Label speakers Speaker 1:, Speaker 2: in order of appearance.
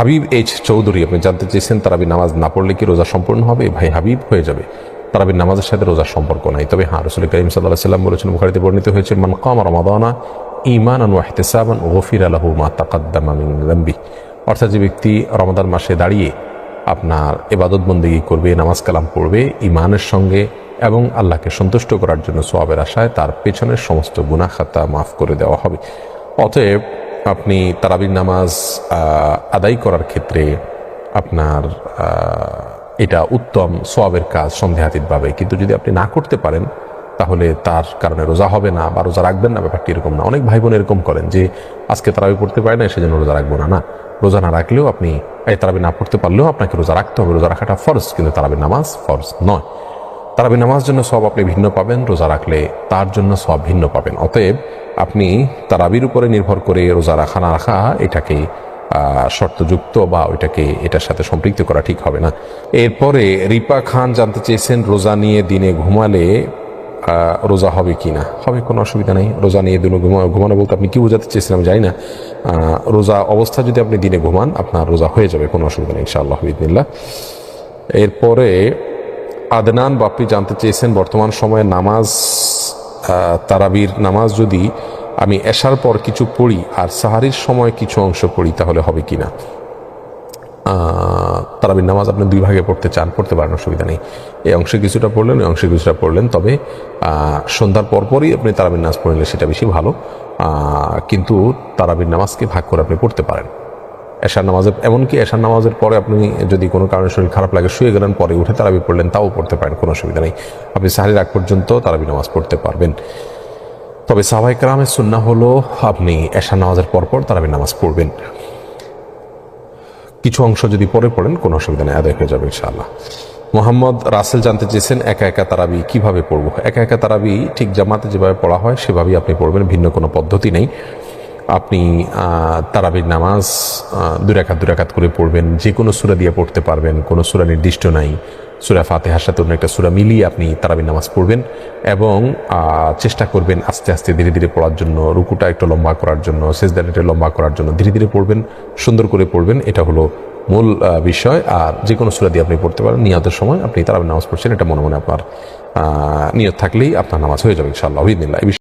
Speaker 1: Habib H Chowdhury, আপনি জানতে চেয়েছেন তারাবি নামাজ না পড়লে কি রোজা সম্পূর্ণ হবে? ভাই হাবিব হয়ে যাবে। তারাবির নামাজের সাথে রোজার সম্পর্ক নাই। তবে হ্যাঁ রসুল করিম সাল্লাহ সাল্লাম বলেছেন, বুখারিতে বর্ণিত হয়েছে, মান কাম রমাদানা ইমান আন ওয়াহতেসাবান গফির আলাহু মা তাকাদ্দামা অর্থাৎ যে ব্যক্তি রমাদান মাসে দাঁড়িয়ে আপনার এবাদত বন্দিগি করবে, নামাজ কালাম পড়বে ইমানের সঙ্গে এবং আল্লাহকে সন্তুষ্ট করার জন্য সোয়াবের আশায় তার পেছনের সমস্ত গুনাহ খাতা মাফ করে দেওয়া হবে। অতএব আপনি তারাবির নামাজ আদায় করার ক্ষেত্রে আপনার এটা উত্তম সোয়াবের কাজ সন্দেহাতীতভাবে। কিন্তু যদি আপনি না করতে পারেন, তাহলে তার কারণে রোজা হবে না বা রোজা রাখবেন না, ব্যাপারটি এরকম না। অনেক ভাই বোন এরকম করেন যে, আজকে তারাবি পড়তে পারে না সেজন্য রোজা রাখব না। না, রোজা না রাখলেও আপনি, এই তারাবি না পড়তে পারলেও আপনাকে রোজা রাখতে হবে। রোজা রাখাটা ফরজ, কিন্তু তারাবির নামাজ ফরজ নয়। তারাবি নামাজ জন্য সব আপনি ভিন্ন পাবেন, রোজা রাখলে তার জন্য সব ভিন্ন পাবেন। অতএব আপনি তারাবির উপরে নির্ভর করে রোজা রাখা, না রাখা, এটাকে শর্তযুক্ত বা ওইটাকে এটার সাথে সম্পৃক্ত করা ঠিক হবে না। এরপরে রিপা খান জানতে চেয়েছেন, রোজা নিয়ে দিনে ঘুমালে রোজা হবে কি না? হবে কোনো অসুবিধা নেই। রোজা নিয়ে দিনে ঘুমা, ঘুমানো বলতে আপনি কি বোঝাতে চেয়েছেন আমি না। রোজা অবস্থা যদি আপনি দিনে ঘুমান, আপনার রোজা হয়ে যাবে, কোনো অসুবিধা নেই ইনশাআল্লাহ বিদিনিল্লাহ এরপরে আদনান বাপ্পি জানতে চেয়েছেন, বর্তমান সময়ে নামাজ তারাবির নামাজ যদি আমি এশার পর কিছু পড়ি আর সাহারির সময় কিছু অংশ পড়ি, তাহলে হবে কি না তারাবির নামাজ আপনি দুই ভাগে পড়তে চান, পড়তে পারেন, অসুবিধা নেই। এই অংশে কিছুটা পড়লেন, এই অংশে কিছুটা পড়লেন, তবে সন্ধ্যার পরপরই আপনি তারাবির নামাজ পড়লে সেটা বেশি ভালো। কিন্তু তারাবির নামাজকে ভাগ করে আপনি পড়তে পারেন। এশার নামাজের এমনকি এশার নামাজের পরে আপনি যদি কোনো কারণে শরীর খারাপ লাগে, শুয়ে গেলেন, পরে উঠে তারাবি পড়লেন, তাও পড়তে পারেন, কোনো অসুবিধা নেই। আপনি সাহারির আগ পর্যন্ত তারাবি নামাজ পড়তে পারবেন। তবে সাহাবাই কালামের সুন্না হলো, আপনি এশার নামাজের পরপর তারাবি নামাজ পড়বেন। কিছু অংশ যদি পরে পড়েন, কোনো অসুবিধা নেই, আদায় হয়ে যাবে ইনশাআল্লাহ। মোহাম্মদ রাসেল জানতে চেয়েছেন, একা একা তারাবি কীভাবে পড়ব? একা একা তারাবি ঠিক জামাতে যেভাবে পড়া হয়, সেভাবেই আপনি পড়বেন, ভিন্ন কোনো পদ্ধতি নেই। আপনি তারাবির নামাজ আহ, দুই রাকাত দুই করে পড়বেন। যে কোনো সুরা দিয়ে পড়তে পারবেন কোনো সুরা নির্দিষ্ট নাই। সুরা ফাতেহার সাথে অন্য একটা সুরা মিলিয়ে আপনি তারাবির নামাজ পড়বেন এবং চেষ্টা করবেন আস্তে আস্তে ধীরে ধীরে পড়ার জন্য রুকুটা একটু লম্বা করার জন্য সেজদাটা একটু লম্বা করার জন্য ধীরে ধীরে পড়বেন সুন্দর করে পড়বেন। এটা হলো মূল বিষয়। আর যে কোনো সুরা দিয়ে আপনি পড়তে পারেন নিয়াতের সময় আপনি তারাবির নামাজ পড়ছেন এটা মনে মনে আপনার নিয়ত থাকলেই আপনার নামাজ হয়ে যাবে ইনশাআল্লাহ। এই